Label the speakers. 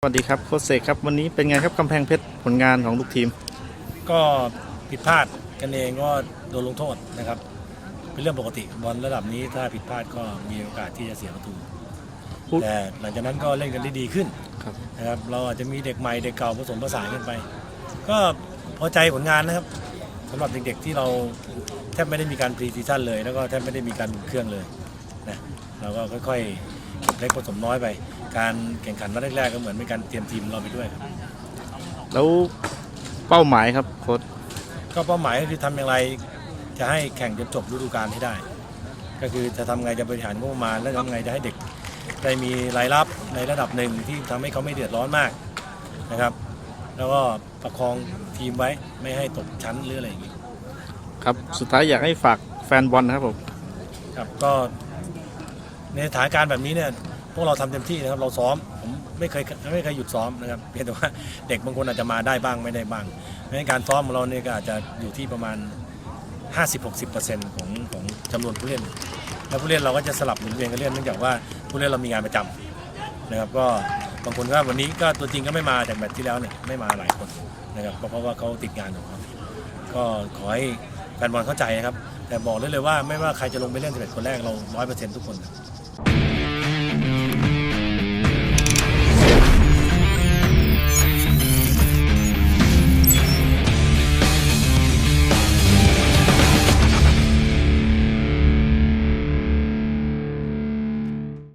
Speaker 1: สวัสดีครับโค้ชเสกครับวันนี้เป็นไงครับกำแพงเพชรผลงานของลูกทีม
Speaker 2: ก็ผิดพลาดกันเองก็โดนลงโทษนะครับ เป็นเรื่องปกติบอลระดับนี้ถ้าผิดพลาดก็มีโอกาสที่จะเสียประตู
Speaker 1: พูด
Speaker 2: แต่หลังจากนั้นก็เล่นกันได้ดีขึ้น
Speaker 1: ครับ
Speaker 2: นะครับเราอาจจะมีเด็กใหม่เด็กเก่าผสมผสานกันไป ก็พอใจผลงานนะครับสำหรับเด็กๆที่เราแทบไม่ได้มีการพรีซีซั่นเลย แล้วก็แทบไม่ได้มีการอุ่นเครื่องเลยนะเราก็ค่อยๆ เก็บเล็กผสมน้อยไป การแข่งขันวันแรกๆก็เหมือนเป็นการเตรียมทีมเราไปด้วยครับ
Speaker 1: แล้วเป้าหมายครับโค้ช
Speaker 2: ก็เป้าหมายก็คือทำอย่างไรจะให้แข่งจนจบฤดูกาลให้ได้ ก็คือจะทำไงจะบริหารงบประมาณและทำไงจะให้เด็กได้มีรายรับในระดับหนึ่งที่ทำให้เขาไม่เดือดร้อนมากนะครับ แล้วก็ประคองทีมไว้ไม่ให้ตกชั้นหรืออะไรอย่างนี้
Speaker 1: ครับ สุดท้ายอยากให้ฝากแฟนบอลนะครับผม
Speaker 2: ครับก็ ในสถานการณ์แบบนี้เนี่ยพวกเราทำเต็มที่นะครับเราซ้อมผมไม่เคยไม่เคยหยุดซ้อมนะครับเพียงแต่ว่าเด็กบางคนอาจจะมาได้บ้างไม่ได้บ้างเพราะฉะนั้นการซ้อมของเราเนี่ยก็อาจจะอยู่ที่ประมาณ 50-60%ของของจำนวนผู้เล่น แล้วผู้เล่นเราก็จะสลับหมุนเวียนกันเล่นเนื่องจากว่าผู้เล่นเรามีงานประจำนะครับก็บางคนก็วันนี้ก็ตัวจริงก็ไม่มาจากแมตช์ที่แล้วเนี่ยไม่มาหลายคนนะครับก็เพราะว่าเขาติดงานของเขาก็ขอให้แฟนบอลเข้าใจนะครับ แต่บอกได้เลยว่าไม่ว่าใครจะลงไปเล่น11คนแรกเรา100%ทุกคน